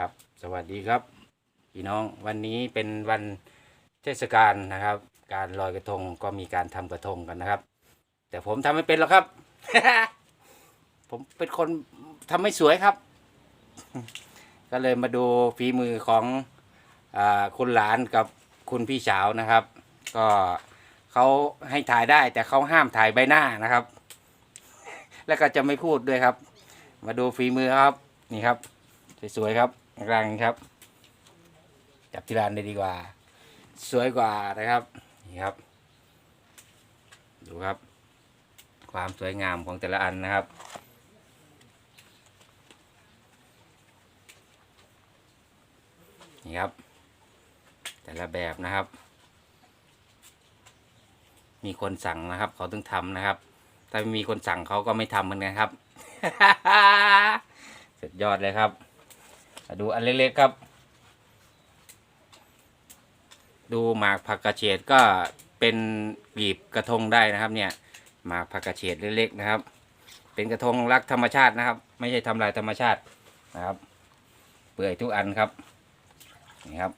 ครับ สวัสดีครับพี่น้องวันนี้เป็นวันเทศกาลนะครับ การลอยกระทงก็มีการทำกระทงกันนะครับ แต่ผมทำไม่เป็นหรอกครับ ผมเป็นคนทำไม่สวยครับ ก็เลยมาดูฝีมือของอคุณหลานกับคุณพี่สาวนะครับ ก็เขาให้ถ่ายได้แต่เขาห้ามถ่ายใบหน้านะครับ แล้วก็จะไม่พูดด้วยครับ มาดูฝีมือครับ นี่ครับ สวยๆครับ กลางครับ จับที่ร้านได้ดีกว่า สวยกว่านะครับนี่ครับ ดูครับ ความสวยงามของแต่ละอันนะครับนี่ครับ แต่ละแบบนะครับ มีคนสั่งนะครับ เขาต้องทำนะครับ ถ้าไม่มีคนสั่งเขาก็ไม่ทำเหมือนกันครับสุดยอดเลยครับ ดูอันเล็กๆครับ ดูหมากผักกระเฉดก็เป็นบีบกระทงได้นะครับ เนี่ยหมากผักกระเฉดเล็กๆนะครับ เป็นกระทงรักธรรมชาตินะครับ ไม่ใช่ทำลายธรรมชาตินะครับ เปื่อยทุกอันครับนี่ครับ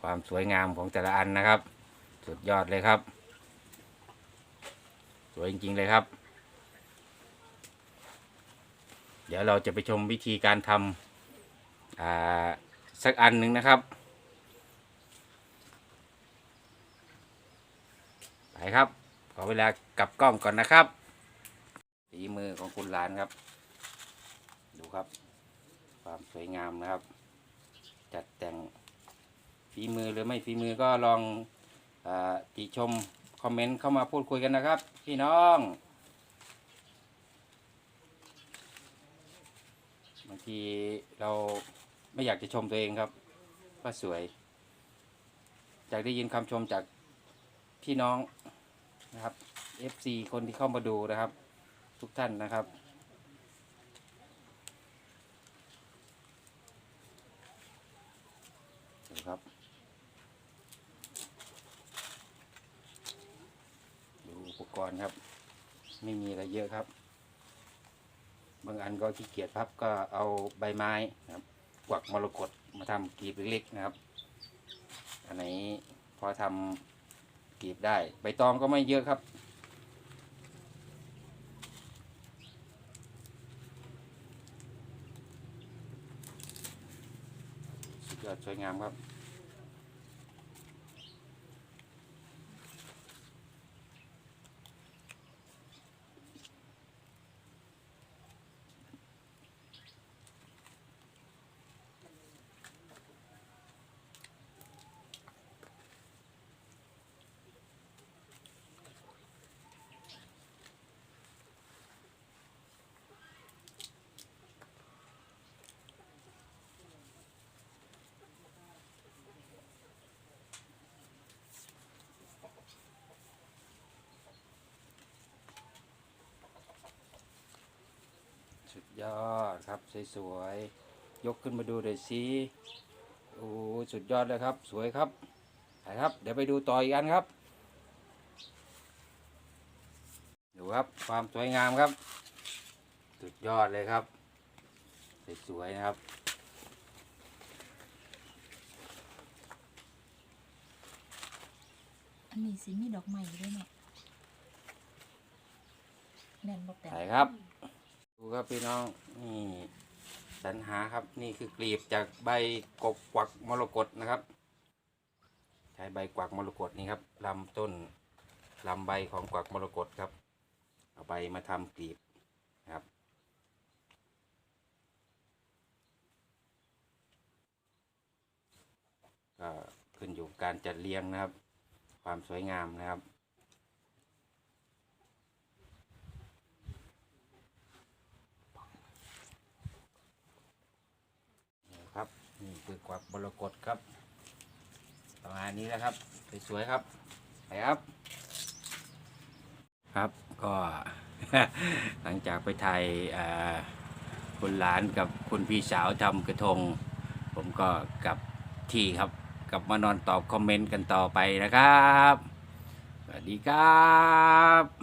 ความสวยงามของแต่ละอันนะครับ สุดยอดเลยครับ สวยจริงๆเลยครับ เดี๋ยวเราจะไปชมวิธีการทำ อ่าสักอันหนึ่งนะครับ ไปครับ ขอเวลากลับกล้องก่อนนะครับฝีมือของคุณหลานครับ ดูครับ ความสวยงามนะครับ จัดแต่งฝีมือหรือไม่ฝีมือก็ลองอติชม คอมเมนต์เข้ามาพูดคุยกันนะครับ พี่น้องบางทีเรา ไม่อยากจะชมตัวเองครับว่าสวย อยากได้ยินคำชมจากพี่น้องนะครับ FC คนที่เข้ามาดูนะครับ ทุกท่านนะครับ ดูครับ ดูอุปกรณ์ครับ ไม่มีอะไรเยอะครับ บางอันก็ขี้เกียจพับก็เอาใบไม้นะครับ กวักมรกตมาทำกลีบเล็กๆนะครับ อันไหนพอทำกลีบได้ ใบตองก็ไม่เยอะครับ สุดยอดสวยงามครับ ยอดครับสวยๆยกขึ้นมาดูหน่อยสิโอ้สุดยอดเลยครับ สวยครับไปครับ เดี๋ยวไปดูต่ออีกอันครับดูครับความสวยงามครับ สุดยอดเลยครับสวยๆนะครับอันนี้สิมีดอกไม้ด้วยเนาะแน่นบอกแต่ถ่ายครับ ดูครับพี่น้องนี่สรรหาครับนี่คือกลีบจากใบกบกวักมรกตนะครับ ใช้ใบกวักมรกตนี่ครับลำต้นลำใบของกวักมรกตครับ เอาใบมาทำกลีบนะครับก็ขึ้นอยู่กับการจัดเรียงนะครับ ความสวยงามนะครับ นี่ครับ นี่คือกวักบรกตครับ ประมาณนี้นะครับ สวยๆครับไปครับ ครับก็ หลังจากไปถ่ายคุณหลานกับคุณพี่สาวทำกระทง ผมก็กลับที่ครับ กลับมานอนตอบคอมเมนต์กันต่อไปนะครับ สวัสดีครับ